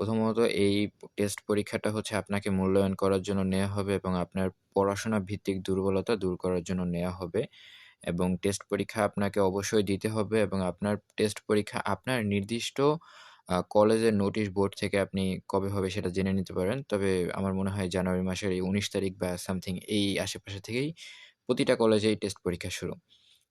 প্রথমত এই টেস্ট পরীক্ষাটা হচ্ছে আপনাকে মূল্যায়ন করার জন্য নেওয়া হবে এবং আপনার পড়াশোনা ভিত্তিক দুর্বলতা দূর করার জন্য নেওয়া হবে এবং টেস্ট পরীক্ষা আপনাকে অবশ্যই দিতে হবে এবং আপনার টেস্ট পরীক্ষা আপনার নির্দিষ্ট কলেজের নোটিশ বোর্ড থেকে আপনি কবে হবে সেটা জেনে নিতে পারেন। তবে আমার মনে হয় জানুয়ারি মাসের এই ১৯ তারিখ বা সামথিং এই আশেপাশে থেকেই প্রতিটা কলেজেই টেস্ট পরীক্ষা শুরু।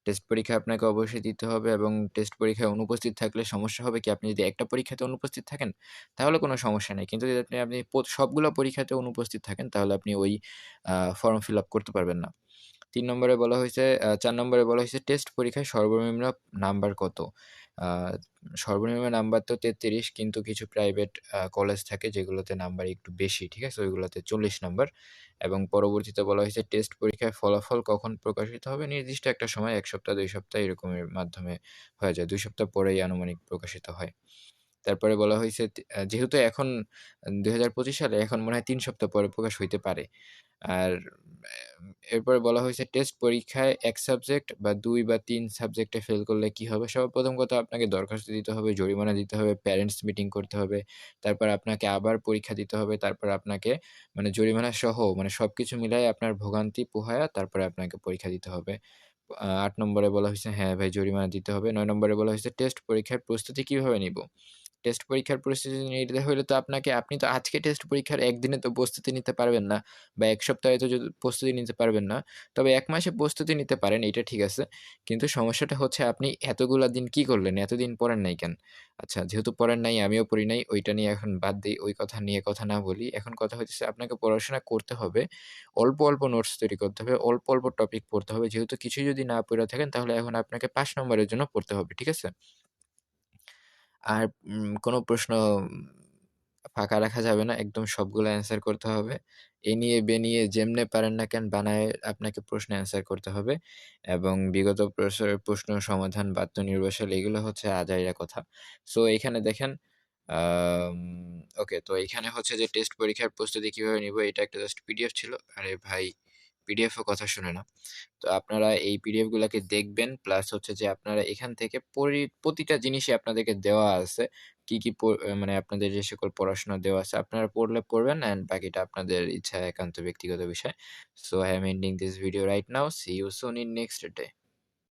টেস্ট পরীক্ষা আপনাকে অবশ্যই দিতে হবে এবং টেস্ট পরীক্ষায় অনুপস্থিত থাকলে সমস্যা হবে কি আপনি যদি একটা পরীক্ষাতে অনুপস্থিত থাকেন, তাহলে কোনো সমস্যা নেই। কিন্তু যদি আপনি আপনি সবগুলো পরীক্ষাতে অনুপস্থিত থাকেন, তাহলে আপনি ওই ফর্ম ফিল আপ করতে পারবেন না। ৩ নম্বরে বলা হয়েছে চার নম্বরে বলা হয়েছে টেস্ট পরীক্ষায় সর্বনিম্ন নাম্বার কত? সর্বনিম্ন নাম্বার তো ৩৩ কিন্তু কিছু প্রাইভেট কলেজ থাকে যেগুলোতে নাম্বার একটু বেশি, ঠিক আছে? ওইগুলোতে ৪০ নাম্বার এবং পরবর্তীতে বলা হয়েছে টেস্ট পরীক্ষায় ফলাফল কখন প্রকাশিত হবে? নির্দিষ্ট একটা সময় এক সপ্তাহ দুই সপ্তাহ এরকমের মাধ্যমে হয়ে যায়। দুই সপ্তাহ পরেই আনুমানিক প্রকাশিত হয়। তারপরে বলা হয়েছে যেহেতু এখন ২০২৫ সালে এখন মনে হয় তিন সপ্তাহ পরে প্রকাশ হইতে পারে। আর এরপরে বলা হয়েছে টেস্ট পরীক্ষায় এক সাবজেক্ট বা দুই বা তিন সাবজেক্টে ফেল করলে কি হবে? সর্বপ্রথম কথা আপনাকে দরখাস্ত দিতে হবে, জরিমানা দিতে হবে, প্যারেন্টস মিটিং করতে হবে। তারপর আপনাকে আবার পরীক্ষা দিতে হবে। তারপর আপনাকে মানে জরিমানা সহ মানে সবকিছু মিলাই আপনার ভোগান্তি পোহায়া তারপরে আপনাকে পরীক্ষা দিতে হবে। আট নম্বরে বলা হয়েছে হ্যাঁ ভাই জরিমানা দিতে হবে। নয় নম্বরে বলা হয়েছে টেস্ট পরীক্ষার প্রস্তুতি কীভাবে নিবো? টেস্ট পরীক্ষার প্রস্তুতি নিতে হলে তো আপনাকে আপনি তো আজকে টেস্ট পরীক্ষার একদিনে তো প্রস্তুতি নিতে পারবেন না বা এক সপ্তাহে তো প্রস্তুতি নিতে পারবেন না। তবে এক মাসে প্রস্তুতি নিতে পারেন এইটা ঠিক আছে। কিন্তু সমস্যাটা হচ্ছে আপনি এতগুলা দিন কি করলেন? এতদিন পড়েন নাই কেন? আচ্ছা যেহেতু পড়েন নাই, আমিও পড়ি নাই, ওইটা নিয়ে এখন বাদ দিই ওই কথা নিয়ে কথা না বলি। এখন কথা হইতেছে আপনাকে পড়াশোনা করতে হবে। অল্প, অল্প নোটস তৈরি করতে হবে। অল্প, অল্প টপিক পড়তে হবে। যেহেতু কিছু যদি না পড়ে থাকেন তাহলে এখন আপনাকে পাঁচ নম্বরের জন্য পড়তে হবে। ঠিক আছে? আর কোনো প্রশ্ন ফাঁকা রাখা যাবে না। একদম সবগুলো অ্যান্সার করতে হবে। এনিয়ে বেনিয়ে যেমনে পারেন না কেন বানায় আপনাকে প্রশ্ন অ্যান্সার করতে হবে এবং বিগত প্রশ্ন সমাধান বাদ্য নির্ভরশীল এগুলো হচ্ছে আজাইরা কথা। সো এখানে দেখেন ওকে তো এখানে হচ্ছে যে টেস্ট পরীক্ষার প্রস্তুতি কীভাবে নিব, এটা একটা জাস্ট পিডিএফ ছিল। আরে ভাই পিডিএফও কথা শুনে না। তো আপনারা এই পিডিএফ গুলাকে দেখবেন প্লাস হচ্ছে যে আপনারা এখান থেকে পরি প্রতিটা জিনিসই আপনাদেরকে দেওয়া আছে। কি, কি মানে আপনাদের যে সকল পড়াশোনা দেওয়া আছে আপনারা পড়লে পড়বেন অ্যান্ড বাকিটা আপনাদের ইচ্ছা একান্ত ব্যক্তিগত বিষয়। So I am ending this video right now see you soon in next day.